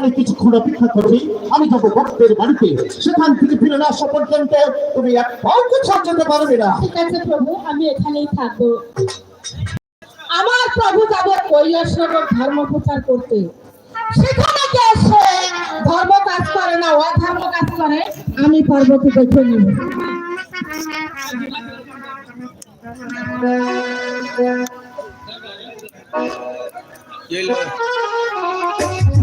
এখানে কিছুক্ষণ অপেক্ষা করবে। আমি যাব ভক্তের বাড়িতে। সেখান থেকে ফিরে না আসা পর্যন্ত তুমি এক পাও কোথাও যেতে পারবে না। ঠিক আছে প্রভু আমি এখানেই থাকব। আমার প্রভু যাবে কৈলাসনগর ধর্ম প্রচার করতে। সেখানে কে সে ধর্ম কাজ করে না ও ধর্ম কাজ করে। আমি পর্বতে দেখে নিব। হয়ে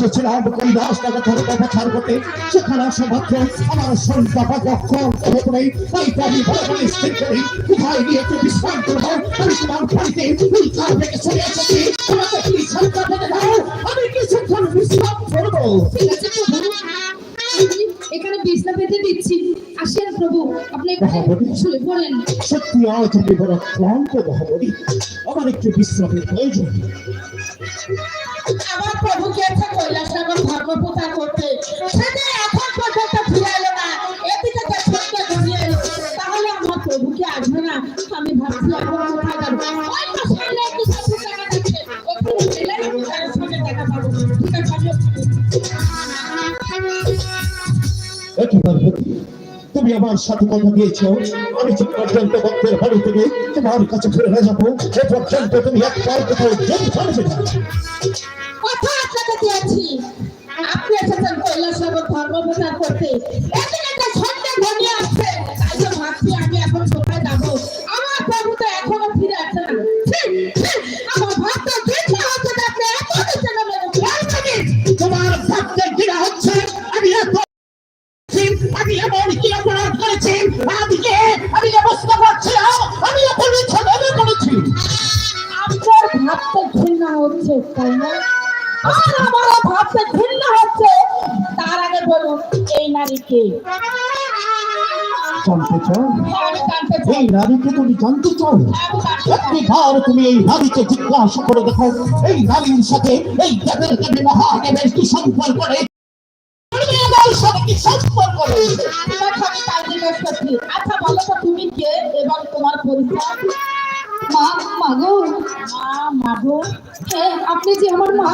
এসেছিলাম কৈলাস রাস্তাঘাটের প্রচার করতে সেখানে আসা মাত্র আমার বা পক্ষ নেই তাই আমি স্থির করি কোথায় গিয়ে একটু বিশ্রাম করব? আমি তোমার বাড়িতে উল্কার থেকে চলে এসেছি? তোমাকে তুমি থেকে দাও। আমি কিছুক্ষণ বিশ্রাম করব। ঠিক আছে এখানে বিছনা পেতে দিচ্ছি। আসেন প্রভু আপনি। শুয়ে পড়েন। সত্যি আজ আমি বড় ক্লান্ত মহাবলী আমার একটু বিশ্রামের প্রয়োজন। আমার প্রভু একটা কৈলাসনগর ধর্ম প্রচার করতে আমার সাথে কথা দিয়েছ। আমি যে পর্যন্ত বন্ধের বাড়ি থেকে তোমার কাছে ফিরে যাব সে পর্যন্ত তুমি এক পাও কোথাও যেতে পারবে পারছি আমি মিথ্যা করেছি। আপনার ভাবতে ঘৃণা হচ্ছে তাই না? আর আমারও ভাবতে ঘৃণা হচ্ছে। তার আগে বলুন এই নারীকে জানতে চাও? হ্যাঁ, এই নারীকে তুমি জানতে চাও? আমি জানতে চাই। একটিবার তুমি এই নারীকে জিজ্ঞাসা করে দেখো এই নারীর সাথে এই দেবের দেবী মহাদেবের কি সম্পর্ক সাথে আচ্ছা হ্যাঁ আপনি যে আমার মা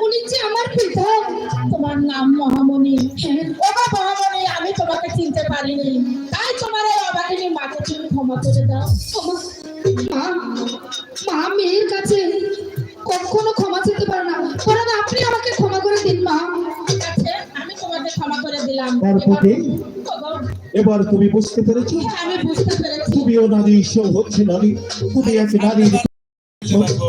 উনি যে আমার তোমার নাম হ্যাঁ মহামণি, আমি তোমাকে চিনতে পারিনি। তাই তোমার এবার- তুমি বুঝতে পেরেছ? হ্যাঁ, তুমিও নারী সেও হচ্ছে নারী। তুমি এক নারী।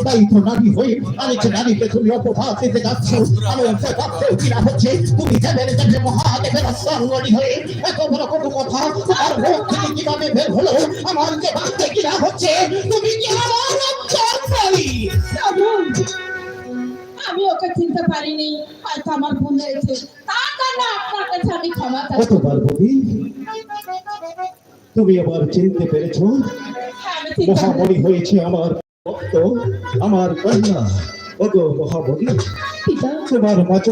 তাই তো নারী হয়ে আরেক নারীকে তুমি অপবাদ দিতে যাচ্ছ। আমি হচ্ছে ভাবতেও কিনা হচ্ছে। তুমি দেবের দেবে মহাদেবের সঙ্গী হয়ে। এত বড় কত কথা তোমার মুখ থেকে কীভাবে বের হলো? আমার যে ভাবতে কিনা হচ্ছে তুমি কি আমার। আমি ওকে চিনতে পারিনি। হয়তো আমার ভুল হয়েছে। কত পার্বতী তুমি আবার চিনতে পেরেছ? মহামণি হয়েছে আমার ভক্ত আমার কন্যা। ওগো মহাবলী পিতা। তোমার মাঝে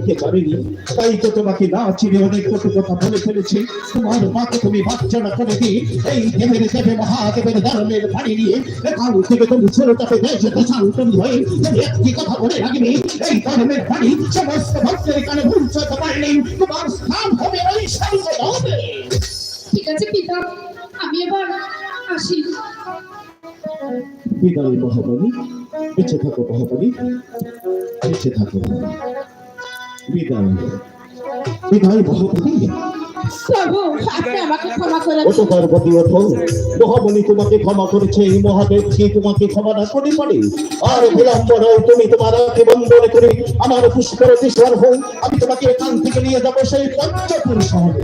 তো কে পারিনি। তাই তো তোমাকে না চিনে অনেক কত কথা বলে ফেলেছি। তোমার মাকে তুমি বাচ্চারা করে দিয়ে এই দেবের দেবে মহাদেবের ধর্মের বাড়ি নিয়ে। এখান থেকে তুমি ছেলেটাকে দেশে দেশান্তরী হয়ে একটি কথা বলে রাখবে এই ধর্মের বাড়ি সমস্ত ভক্তের কানে পৌঁছাতে পারলেই তোমার স্থান হবে ওই স্বর্গ ঠিক আছে পিতা। আমি এবার আসি। বিদায় মহাবলী বেঁচে থাকো মহাবলী বেঁচে থাকো। বিদায় বিদায় মহাবলী প্রভু আপনি আমাকে ক্ষমা করে অত পার্বতী ওঠো মহাবলী তোমাকে ক্ষমা করেছে এই মহাদেব কি তোমাকে ক্ষমা না করে পারে আর বিলম্ব নয় তুমি তোমার বন্ধনে করে আমার পুষ্পর দিশার হই আমি তোমাকে এখান থেকে নিয়ে যাব সেই পঞ্চপুর শহরে।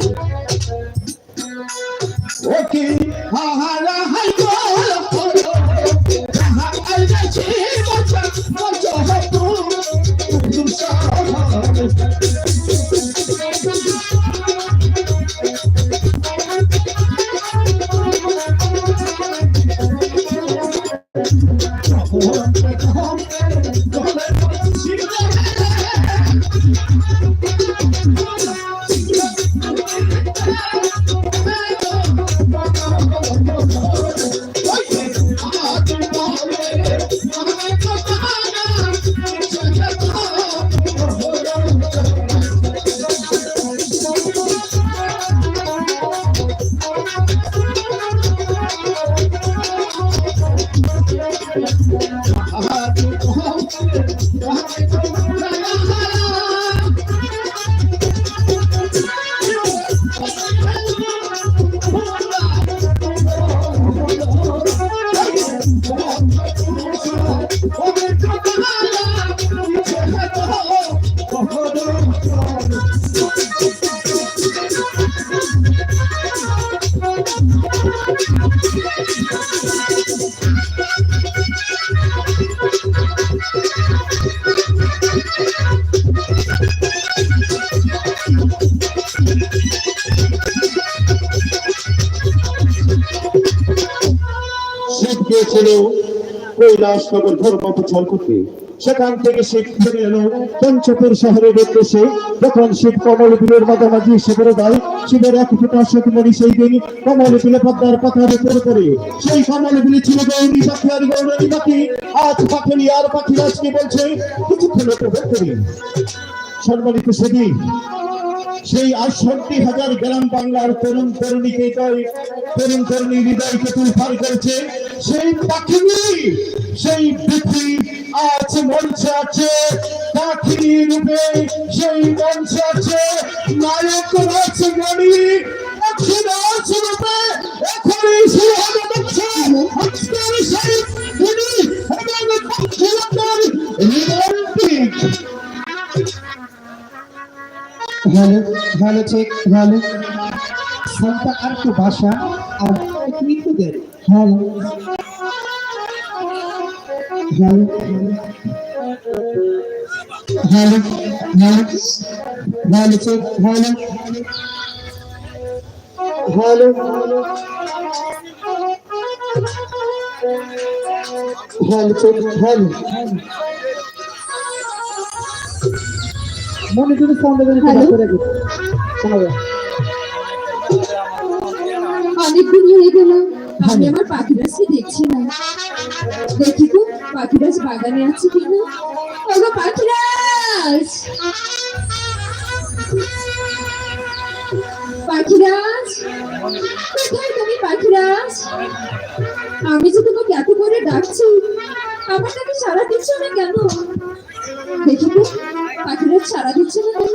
ওকে হাহারা হাই গো হাই যাচ্ছে তুমি Ich শিব গিয়েছিল কৈলাস নগর ধর্ম প্রচার করতে সেখান থেকে শিব ফিরে এলো। পঞ্চপুর শহরের উদ্দেশ্যে যখন শিব কমল বিলের মাঝামাঝি শিবের দেয় শিবের এক ফুটা শতমণি সেই দিন কমল বিলে পদ্মার পাথার উপরে করে সেই কমল বিলে ছিল গৌরী পাখি আর গৌরী পাখি। আজ পাখি আর পাখি আজকে বলছে, কিছুক্ষণ উপভোগ করি। সম্মানিত সেদিন সেই আটষট্টি হাজার গ্রাম বাংলার তরুণ তরুণীকে তরুণ তরুণী হৃদয়কে তুলফার করেছে। সেই পাখিনি সেই পৃথিবী আজ মঞ্চে আছে পাখিনি রূপে সেই মঞ্চে আছে। নায়ক আছে মণি এখন আছে রূপে। এখনই সেই হবে সেই তিনি এবং ভালো ভালো ভালো। একটু বাসা, আর একটু দেন ভালো। ভালো ভালো ভালো ভালো চেক ভালো ভালো ভালো চেক ভালো মনে যদি সাউন্ড দেবেন একটু Hello? বাসা আমি আমার পাখিরাজকে দেখছি না। দেখি তো, পাখিরাজ বাগানে আছে কিনা? ওগো পাখিরাজ! পাখিরাজ! কোথায় তুমি পাখিরাজ? আমি যে তোমাকে এত করে ডাকছি আমার তাকে সারা দিচ্ছ না কেন? দেখি তো, পাখিরাজ সারা দিচ্ছে না কেন?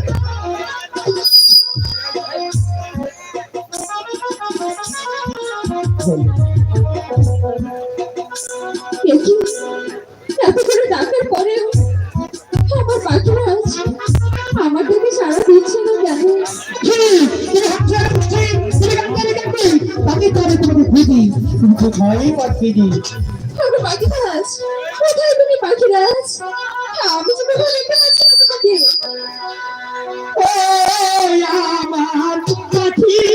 তুমি পাখি দি আমি পাখি দাস কোথায় তুমি পাখিরাজ আমি তো কোথাও দেখতে পাচ্ছি না তোমাকে। ও আমার পাখি।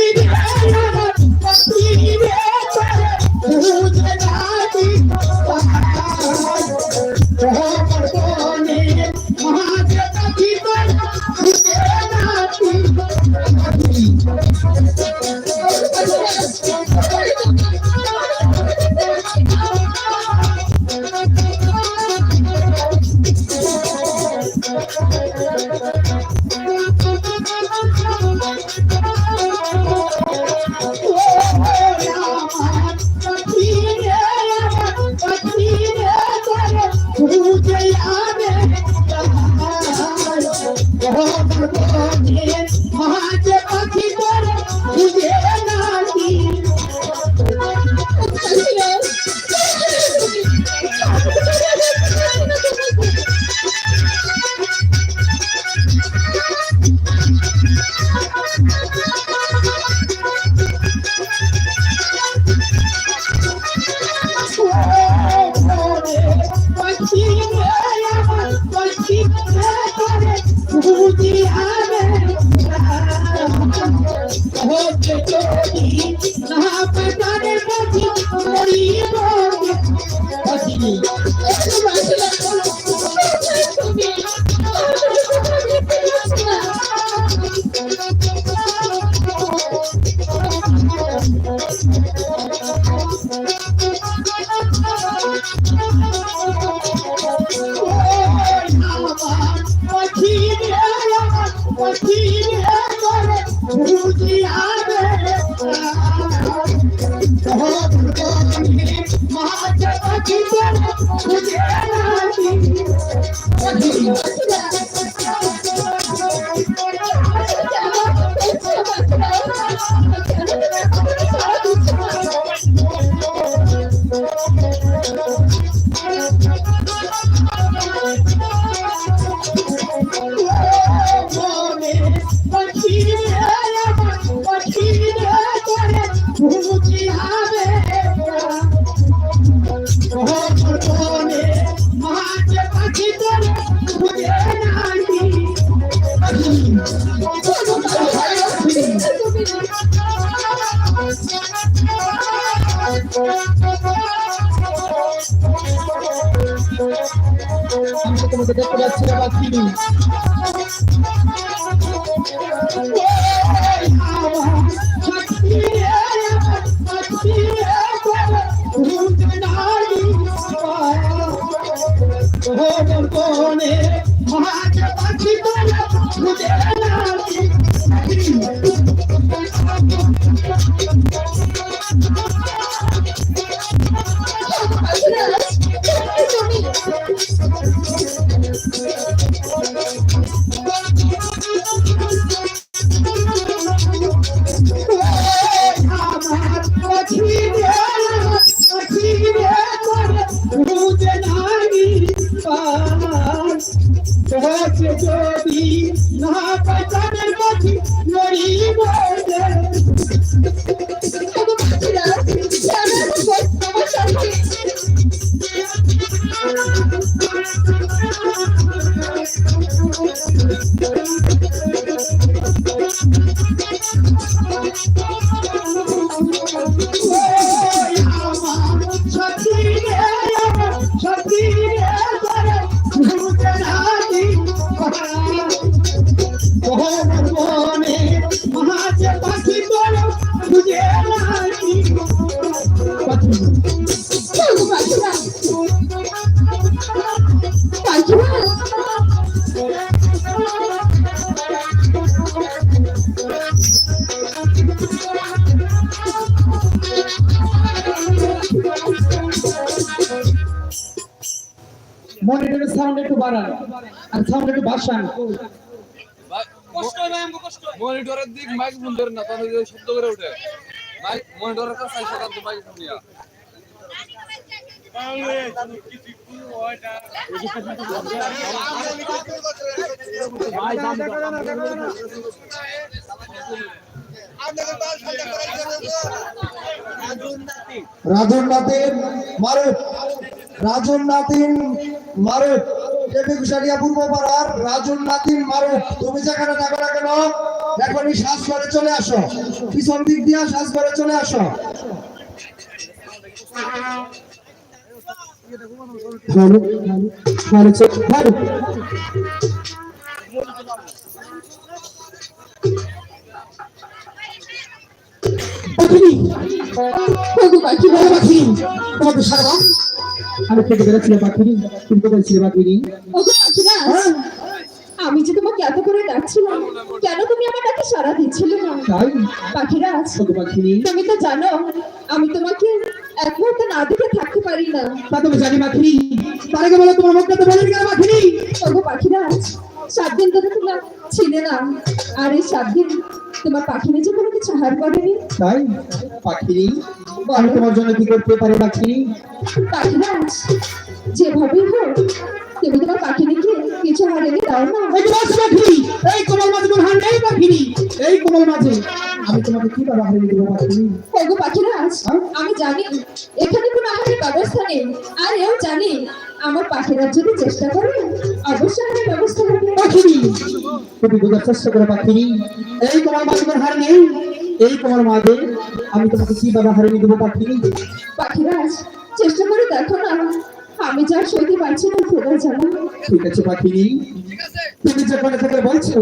আমি তো তোমাকে দেখতে পাচ্ছি না পাখিনি যদি Bravo, bravo. সাউন্ড একটু বাড়ান। আর সাউন্ড একটু বাসান মনিটরের দিক মাইক ফোন ধরে না তাহলে শব্দ করে ওঠে। মাইক মনিটরের কাছে মাইক ফোন নিয়া। নাতিন মারুফ রাজন নাতিন মারুফ দেবী কুশারিয়া পূর্ব পাড়ার রাজন নাতিন মারুফ তুমি যেখানে থাকো না কেন এখনই শ্বাস করে চলে আসো পিছন দিক দিয়া শ্বাস করে চলে আসো ভালো ভালো চেক ভালো পাখিনি ওগো পাখি আমি খেতে বেরোচ্ছিলাম পাখিনি তুমি কোথায় ছিলে পাখিরাজ আমি যে তোমাকে এত করে ডাকছিলাম কেন তুমি আমার ডাকে সাড়া দিচ্ছিলে না? তাই? পাখিরা কত পাখিনি তুমি তো জানো আমি তোমাকে এক মুহূর্ত না দেখে থাকতে পারি না। তা তুমি জানি পাখিনি তার আগে বলো তোমার মুখটা তো বলে কেন পাখিনি পাখিরা পাখিরাজ সাত দিন ধরে তোমরা ছিলে না। আর এই সাত দিন তোমার পাখি নিচে কোনো কিছু হার করেনি? তাই? পাখিনি? আমি তোমার জন্য কি করতে পারি পাখিনি? পাখিরাজ যেভাবেই হোক তুমি তোমার পাখিনিকে কিছু হারেনি দাও না। এই যে বলছো পাখিনি? এই কোমল মাঝে তোর হান নেই পাখিনি। এই কোমল মাঝে আমি তোমাকে কি বাবা হারিয়ে দেবো পাখিনি? ওগো পাখিরাজ আমি জানি এখানে কোনো আহারের ব্যবস্থা নেই। আর এও জানি আমার পাখিরাজ যদি চেষ্টা করে অবশ্যই আহারের ব্যবস্থা হবে পাখিনি। তুমি বোঝার চেষ্টা করে পাখিনি। এই তোমার মাঝে হার নেই। এই তোমার মাঝে আমি তোমাকে কি বাবা হারিয়ে দেবো পাখিনি? পাখিরাজ চেষ্টা করে দেখো না। আমি যা সইতে পারছি না খোদা জানো। ঠিক আছে পাখিনি। তুমি যে যেখানে থেকে বলছো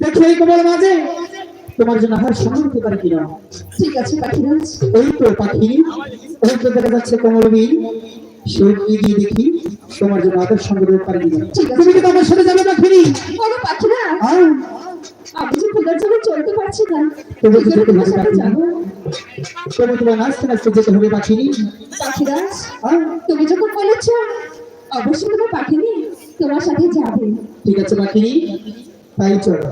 দেখো এই তোমার মাঝে। তোমার জন্য হার সময় হতে পারে কিনা? ঠিক আছে পাখিরাজ। ওই তো পাখি ওই তো দেখা যাচ্ছে কোমল সেই দিয়ে দেখি তোমার জন্য আদর পারিনি ঠিক আছে। তুমি কিন্তু আমার সাথে যাবে পাখিনি ওগো পাখিরা আহ আমি যে খোদার জন্য চলতে পারছি না। তবু কি তো করে যেতে তোমার সাথে যাব। তবু তোমার নাচতে নাচতে যেতে হবে পাখিনি পাখিরাজ তুমি যখন বলেছ অবশ্যই তোমার পাখিনি তোমার সাথে যাবে। ঠিক আছে পাখিনি তাই চলো।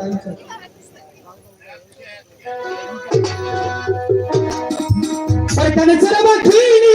ওইখানে চলে পাখিনি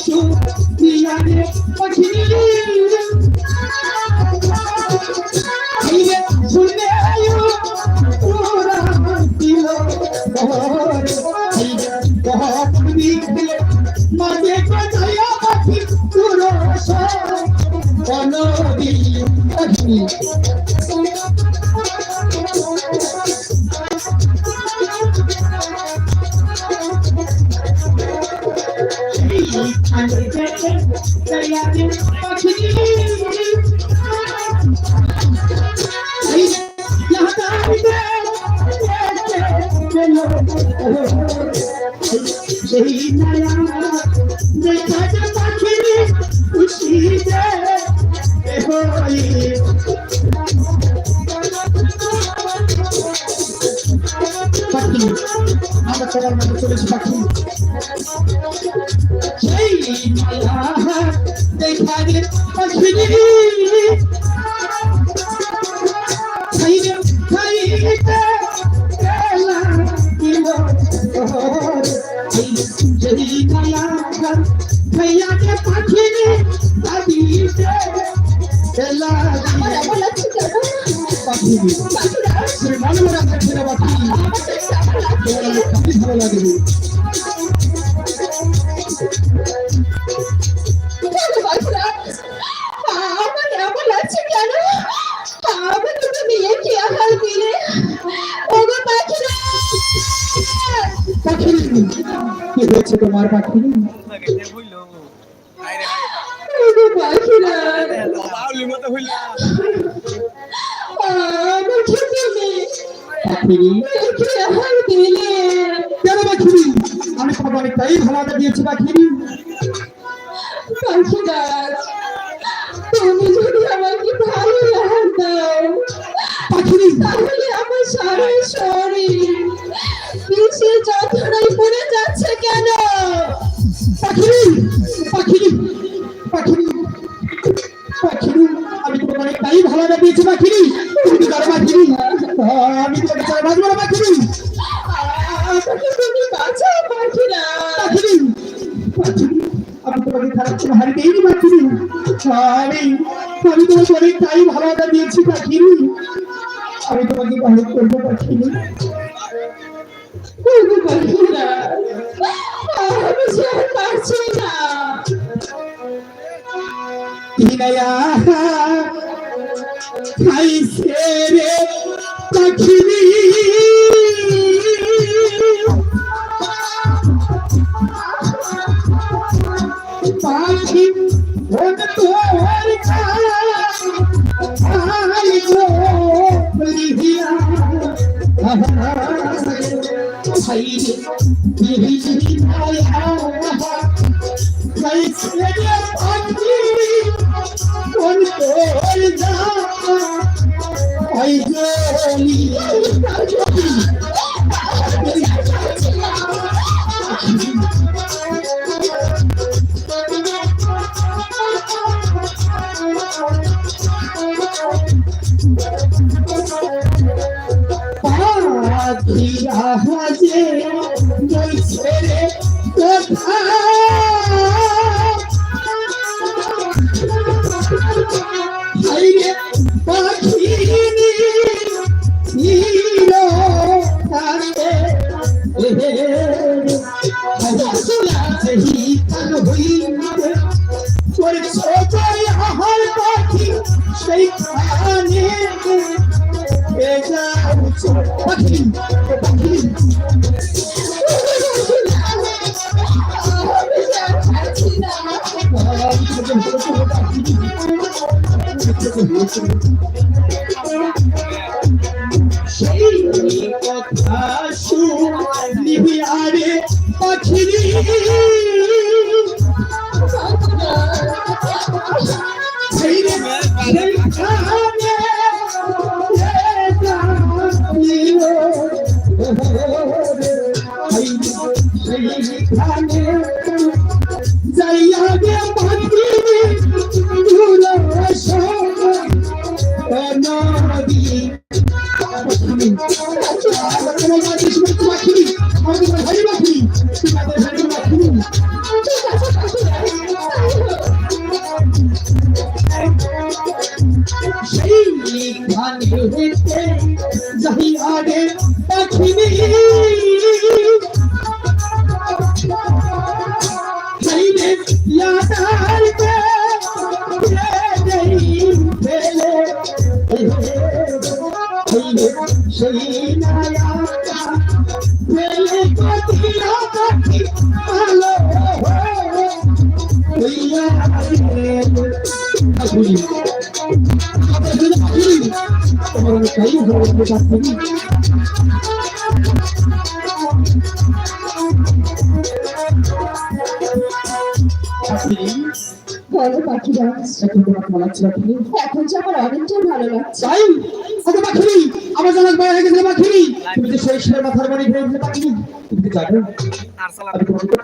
কি পাখি আমার পাখি আমি খবর তাই ভালো দিয়েছি পাখি পাখি পাখি পাখি পাখি আমি তোমাকে অনেকটাই ভালো দিয়েছি পাখি তুমি জানো পাখি আমি তোমাকে চাই বাজবো না পাখি আমাকে তুমি বাঁচাও পাখিরা পাখি পাখি আমি তোমাকে খারাপ কোনো হারি দেইনি পাখি আমি আমি তোমাকে অনেকটাই ভালো দিয়েছি পাখি আমি তোমাকে ভালো করব পাখি বলো পাখিরা এখন এখন যে আমার অনেকটাই ভালো লাগছে পাখিরা রাখিনি তুমি যে সেই মাথার বাড়ি ভেঙে থাকিনি তুমি কি জানো আমি তোমাকে